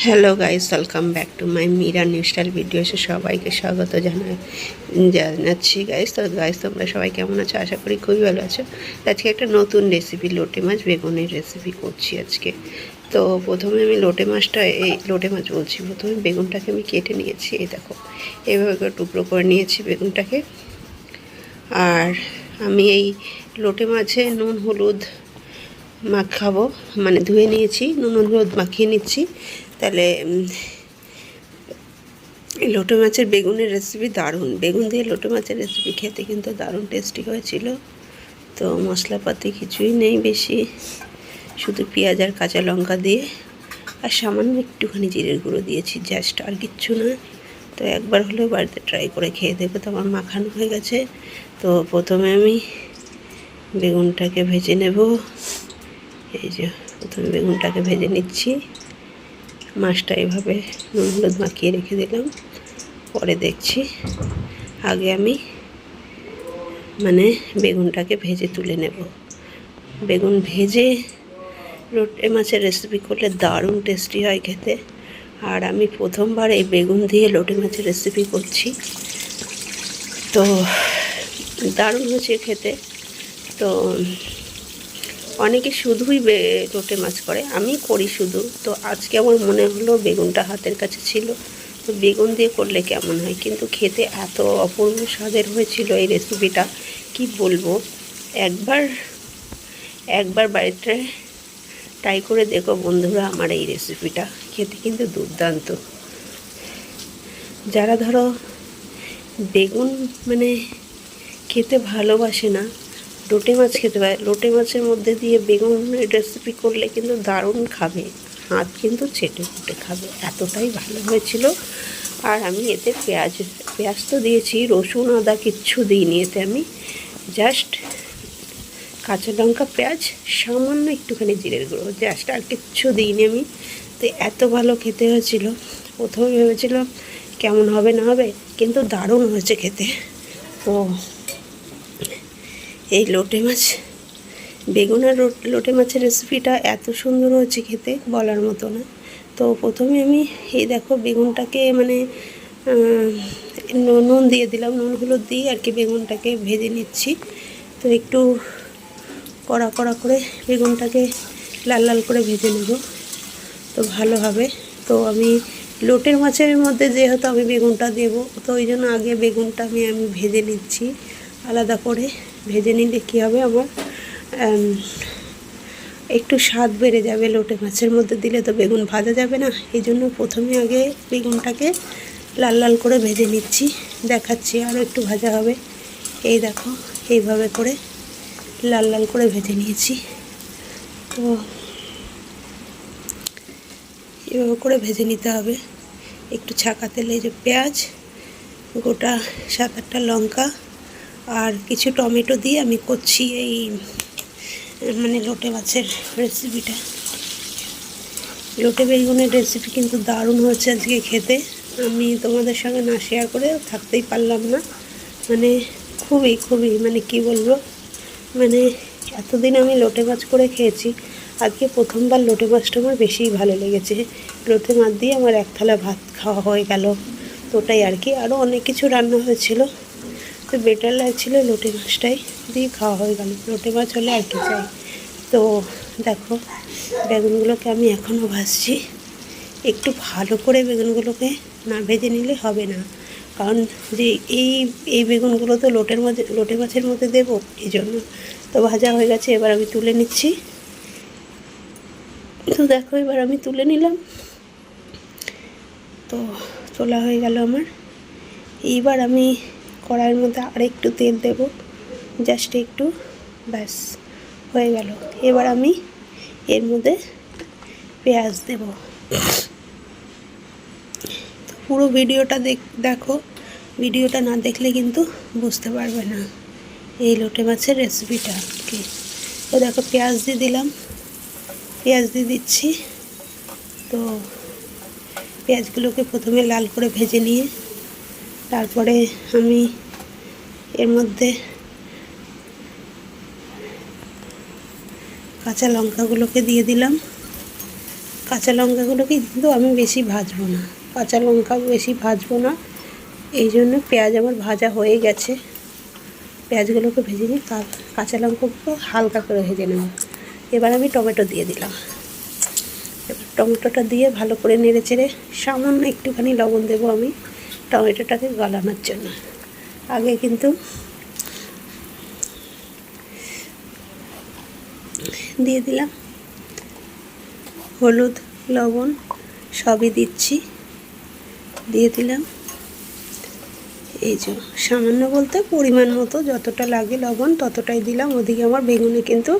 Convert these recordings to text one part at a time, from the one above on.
Hello guys welcome back to my Mira new style ভিডিওসে সবাইকে স্বাগত জানাই, জানাচ্ছি গাইস তো গাইস তোমরা সবাই কেমন আছো? আশা করি খুবই ভালো আছো। আজকে একটা নতুন রেসিপি লোটে মাছ বেগুনের রেসিপি করছি আজকে। তো প্রথমে আমি লোটে মাছটা, এই লোটে মাছ বলছি, প্রথমে বেগুনটাকে আমি কেটে নিয়েছি, এই দেখো। এইভাবে করে টুকরো করে নিয়েছি বেগুনটাকে। আর আমি এই লোটে মাছে নুন, হলুদ মাখাবো মানে ধুয়ে নিয়েছি, নুন, হলুদ মাখিয়ে নিচ্ছি। তাহলে লোটে মাছের বেগুনের রেসিপি দারুণ। বেগুন দিয়ে লোটো মাছের রেসিপি খেতে কিন্তু দারুণ টেস্টি হয়েছিল। তো মশলাপাতি কিছুই নেই বেশি। শুধু পেঁয়াজ আর কাঁচা লঙ্কা দিয়ে আর সামান্য একটুখানি জিরের গুঁড়ো দিয়েছি জাস্ট আর কিচ্ছু না। তো একবার হলেও বাড়িতে ট্রাই করে খেয়ে দেবো তো আমার মাখানো হয়ে গেছে। তো প্রথমে আমি বেগুনটাকে ভেজে নেব। এই যে, প্রথমে বেগুনটাকে ভেজে নিচ্ছি। মাছটা এভাবে নুন হলুদ মাখিয়ে রেখে দিলাম। পরে দেখছি আগে আমি মানে বেগুনটাকে ভেজে তুলে নেব। বেগুন ভেজে লোটে মাছের রেসিপি করলে দারুণ টেস্টি হয় খেতে। আর আমি প্রথমবার এই বেগুন দিয়ে লোটে মাছের রেসিপি করছি। তো দারুণ হয়েছে খেতে। তো অনেকে শুধুই লোটে মাছ করে, আমি করি শুধু। তো আজকে আমার মনে হলো বেগুনটা হাতের কাছে ছিল। তো বেগুন দিয়ে করলে কেমন হয়? কিন্তু খেতে এত অপূর্ব স্বাদের হয়েছিল এই রেসিপিটা কি বলব? একবার একবার বাড়িতে ট্রাই করে দেখো বন্ধুরা আমার এই রেসিপিটা খেতে কিন্তু দুর্দান্ত। যারা ধরো বেগুন মানে খেতে ভালোবাসে না লোটে মাছ খেতে পারে। লোটে মাছের মধ্যে দিয়ে বেগুন রেসিপি করলে কিন্তু দারুণ খাবে। হাত কিন্তু চেটে ফুটে খাবে। এতটাই ভালো হয়েছিল। আর আমি এতে পেঁয়াজ পেঁয়াজ তো দিয়েছি, রসুন, আদা কিচ্ছু দিইনি এতে আমি। জাস্ট কাঁচা লঙ্কা, পেঁয়াজ, সামান্য একটুখানি জিরের গুঁড়ো। জাস্ট আর কিচ্ছু দিইনি আমি। তো এত ভালো খেতে হয়েছিল। প্রথমে ভেবেছিলাম কেমন হবে না হবে, কিন্তু দারুণ হয়েছে খেতে। তো এই লোটে মাছ বেগুন আর লোটে মাছের রেসিপিটা এত সুন্দর হয়েছে খেতে, বলার মতো না। তো প্রথমে আমি এই দেখো বেগুনটাকে মানে নুন দিয়ে দিলাম, নুন, হলুদ দিয়ে আর কি বেগুনটাকে ভেজে নিচ্ছি। তো একটু কড়া কড়া করে বেগুনটাকে লাল লাল করে ভেজে নেব। তো ভালো হবে। তো আমি লোটের মাছের মধ্যে যেহেতু আমি বেগুনটা দেবো, তো ওই জন্য আগে বেগুনটা আমি আমি ভেজে নিচ্ছি আলাদা করে। ভেজে নিলে কী হবে আমার? একটু স্বাদ বেড়ে যাবে লোটে মাছের মধ্যে দিলে তো বেগুন ভাজা যাবে না। এই জন্য প্রথমে আগে বেগুনটাকে লাল লাল করে ভেজে নিচ্ছি। দেখাচ্ছি আরও একটু ভাজা হবে। এই দেখো, এইভাবে করে লাল লাল করে ভেজে নিয়েছি। তো এভাবে করে ভেজে নিতে হবে। একটু ছাকা তেলে যে পেঁয়াজ, গোটা সাত আটটা লঙ্কা আর কিছু টমেটো দিয়ে আমি করছি এই মানে লোটে মাছের রেসিপিটা লোটে বেগুনের রেসিপি কিন্তু দারুণ হয়েছে আজকে খেতে। আমি তোমাদের সঙ্গে না শেয়ার করে থাকতেই পারলাম না। মানে খুবই খুবই মানে কি বলব? মানে এতদিন আমি লোটে মাছ করে খেয়েছি, আজকে প্রথমবার লোটে মাছটা আমার বেশিই ভালো লেগেছে। লোটে মাছ দিয়ে আমার এক থালা ভাত খাওয়া হয়ে গেল। তো ওটাই আর কি। আরও অনেক কিছু রান্না হয়েছিল। তো বেটার লাগছিল লোটে মাছটাই। দিয়ে খাওয়া হয়ে গেল। লোটে মাছ হলে আর কি চাই? তো দেখো, বেগুনগুলোকে আমি এখনও ভাজছি। একটু ভালো করে বেগুনগুলোকে না ভেজে নিলে হবে না। কারণ যে এই এই বেগুনগুলো তো লোটের মধ্যে, লোটে মাছের মধ্যে দেবো এই জন্য তো ভাজা হয়ে গেছে, এবার আমি তুলে নিচ্ছি। তো দেখো, এবার আমি তুলে নিলাম। তো তোলা হয়ে গেল আমার। এইবার আমি কড়াইয়ের মধ্যে আরেকটু তেল দেব। জাস্ট একটু। ব্যাস, হয়ে গেল। এবার আমি এর মধ্যে পেঁয়াজ দেব। পুরো ভিডিওটা দেখো ভিডিওটা না দেখলে কিন্তু বুঝতে পারবে না এই লোটে মাছের রেসিপিটা কি তো দেখো পেঁয়াজ দিয়ে দিলাম। পেঁয়াজ দিয়ে দিচ্ছি। তো পেঁয়াজগুলোকে প্রথমে লাল করে ভেজে নিয়ে, তারপরে আমি এর মধ্যে কাঁচা লঙ্কাগুলোকে দিয়ে দিলাম। কাঁচা লঙ্কাগুলোকে কিন্তু আমি বেশি ভাজবো না। কাঁচা লঙ্কা বেশি ভাজবো না। এই জন্য পেঁয়াজ আমার ভাজা হয়ে গেছে। পেঁয়াজগুলোকে ভেজে নিই কাঁচা লঙ্কাগুলো হালকা করে ভেজে নেব। এবার আমি টমেটো দিয়ে দিলাম। এবার টমেটোটা দিয়ে ভালো করে নেড়ে চেড়ে সামান্য একটুখানি লবণ দেবো আমি টমেটোটাকে গলানোর জন্য। আগে কিন্তু দিয়ে দিলাম। হলুদ, লবণ সবই দিচ্ছি। দিয়ে দিলাম। এই যে, সামান্য বলতে পরিমাণ মতো যতটা লাগে লবণ ততটাই দিলাম। ওদিকে আমার বেগুনে কিন্তু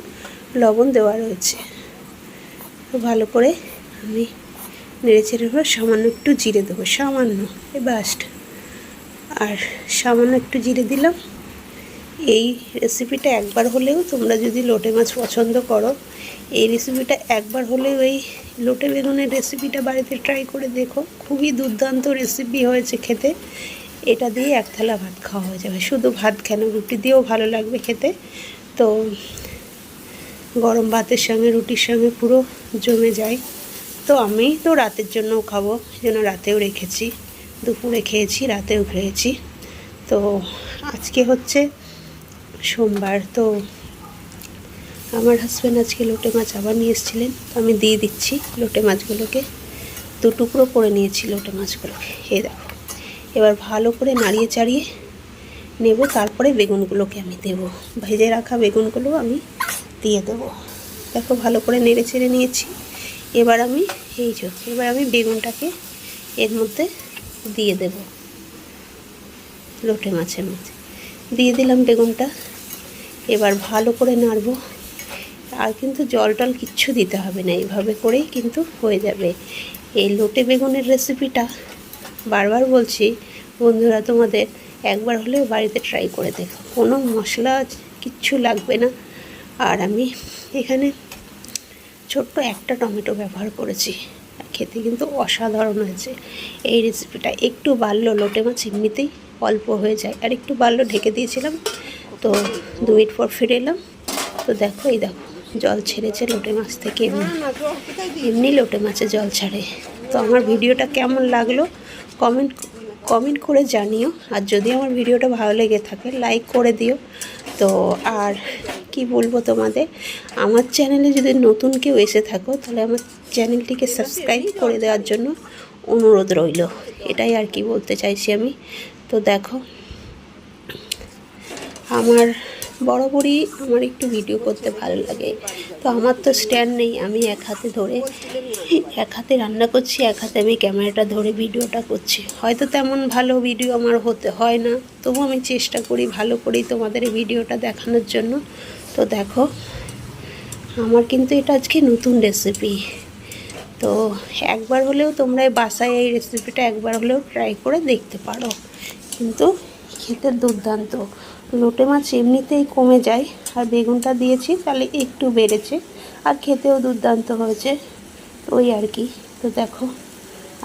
লবণ দেওয়া রয়েছে। তো ভালো করে আমি নেড়ে চেড়ে সামান্য একটু জিরে দেবো, সামান্য এ বাস্ট আর সামান্য একটু জিরে দিলাম। এই রেসিপিটা একবার হলেও তোমরা যদি লোটে মাছ পছন্দ করো, এই রেসিপিটা একবার হলেও এই লোটে বেগুনের রেসিপিটা বাড়িতে ট্রাই করে দেখো। খুবই দুর্দান্ত রেসিপি হয়েছে খেতে। এটা দিয়ে এক থালা ভাত খাওয়া হয়ে যাবে। শুধু ভাত কেন? রুটি দিয়েও ভালো লাগবে খেতে। তো গরম ভাতের সঙ্গে, রুটির সঙ্গে পুরো জমে যায়। তো আমি তো রাতের জন্যও খাব জন্য রাতেও রেখেছি। দুপুরে খেয়েছি, রাতেও খেয়েছি। তো আজকে হচ্ছে সোমবার, তো আমার হাজব্যান্ড আজকে লোটে মাছ আবার নিয়ে এসেছিলেন, তো আমি দিয়ে দিচ্ছি লোটে মাছগুলোকে। দু টুকরো করে নিয়েছি লোটে মাছগুলোকে, এই দেখো। এবার ভালো করে নাড়িয়ে চাড়িয়ে নেব, তারপরে বেগুনগুলোকে আমি দেব। ভেজে রাখা বেগুনগুলো আমি দিয়ে দেবো। দেখো, ভালো করে নেড়ে চেড়ে নিয়েছি। এবার আমি, এই যে, এবার আমি বেগুনটাকে এর মধ্যে দিয়ে দেব। লোটে মাছের মধ্যে দিয়ে দিলাম বেগুনটা। এবার ভালো করে নাড়বো। আর কিন্তু জল টল কিচ্ছু দিতে হবে না। এইভাবে করেই কিন্তু হয়ে যাবে। এই লোটে বেগুনের রেসিপিটা বারবার বলছি, বন্ধুরা তোমাদের একবার হলেও বাড়িতে ট্রাই করে দেখো। কোনো মশলা কিচ্ছু লাগবে না। আর আমি এখানে ছোট্ট একটা টমেটো ব্যবহার করেছি। খেতে কিন্তু অসাধারণ হয়েছে। এই রেসিপিটা একটু বাড়লো লোটে মাছ, এমনিতেই অল্প হয়ে যায়। আর একটু বাড়লো ঢেকে দিয়েছিলাম। তো দু মিনিট পর ফিরে এলাম। তো দেখো, এই দেখো, জল ছেড়েছে লোটে মাছ থেকে। এমনি এমনি লোটে মাছে জল ছাড়ে। তো আমার ভিডিওটা কেমন লাগল কমেন্ট কমেন্ট করে জানিও। আর যদি আমার ভিডিওটা ভালো লেগে থাকে লাইক করে দিও। তো আর কি বলব তোমাদের? আমার চ্যানেলে যদি নতুন কেউ এসে থাকো, তাহলে আমার চ্যানেলটিকে সাবস্ক্রাইব করে দেওয়ার জন্য অনুরোধ রইল। এটাই আর কি বলতে চাইছি আমি। তো দেখো, আমার বরাবরই আমার একটু ভিডিও করতে ভালো লাগে। তো আমার তো স্ট্যান্ড নেই, আমি এক হাতে ধরে, এক হাতে রান্না করছি, এক হাতে আমি ক্যামেরাটা ধরে ভিডিওটা করছি। হয়তো তেমন ভালো ভিডিও আমার হতে হয় না তবু আমি চেষ্টা করি ভালো করেই তোমাদের ভিডিওটা দেখানোর জন্য। তো দেখো, আমার কিন্তু এটা আজকে নতুন রেসিপি তো একবার হলেও তোমরা এই বাসায় এই রেসিপিটা একবার হলেও ট্রাই করে দেখতে পারো। কিন্তু খেতে দুর্দান্ত। লোটে মাছ এমনিতেই কমে যায়, আর বেগুনটা দিয়েছি, তাহলে একটু বেড়েছে, আর খেতেও দুর্দান্ত হয়েছে। ওই আর কি। তো দেখো,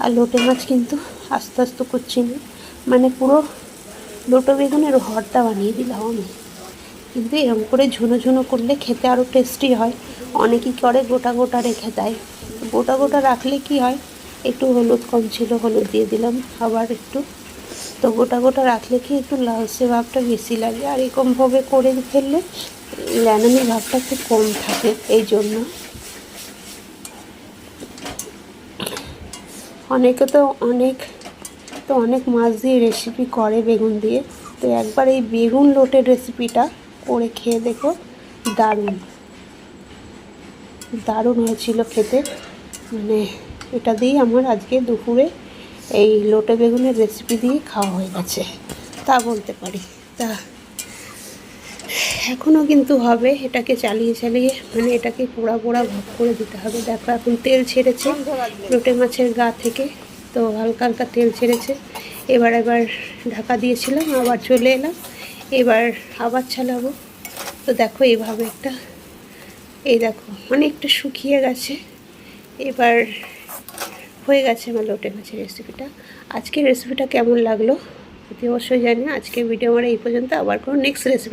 আর লোটে মাছ কিন্তু আস্তে আস্তে করছি না। মানে পুরো লোটো বেগুনের ভর্তা বানিয়ে দিলাম আমি। কিন্তু এরকম করে ঝুনো ঝুনো করলে খেতে আরও টেস্টি হয়। অনেকেই করে গোটা গোটা রেখে দেয়। গোটা গোটা রাখলে কি হয়? একটু হলুদ কম ছিল, হলুদ দিয়ে দিলাম। আবার একটু। তো গোটা গোটা রাখলে কি একটু লালচে ভাবটা বেশি লাগে। আর এরকমভাবে করে ফেললে ল্যানামি ভাবটা একটু কম থাকে, এই জন্য। অনেকে তো অনেক তো অনেক মাছ দিয়ে রেসিপি করে বেগুন দিয়ে। তো একবার এই বেগুন লোটের রেসিপিটা করে খেয়ে দেখো, দারুণ। দারুণ হয়েছিল খেতে। মানে এটা দিয়েই আমার আজকে দুপুরে এই লোটে বেগুনের রেসিপি দিয়ে খাওয়া হয়ে গেছে। তা বলতে পারি। তা এখনও কিন্তু হবে, এটাকে চালিয়ে চালিয়ে মানে এটাকে পোড়া পোড়া ভাব করে দিতে হবে। দেখো এখন তেল ছেড়েছে লোটে মাছের গা থেকে, তো হালকা হালকা তেল ছেড়েছে। এবার এবার ঢাকা দিয়েছিলাম, আবার চলে এলাম। এবার আবার চালাবো। তো দেখো এইভাবে একটা, এই দেখো অনেকটা শুকিয়ে গেছে। এবার হয়ে গেছে আমার লোটে গেছে রেসিপিটা আজকের রেসিপিটা কেমন লাগল? অতি অবশ্যই জানি আজকে ভিডিও আমার এই পর্যন্ত। আবার কোনো নেক্সট রেসিপি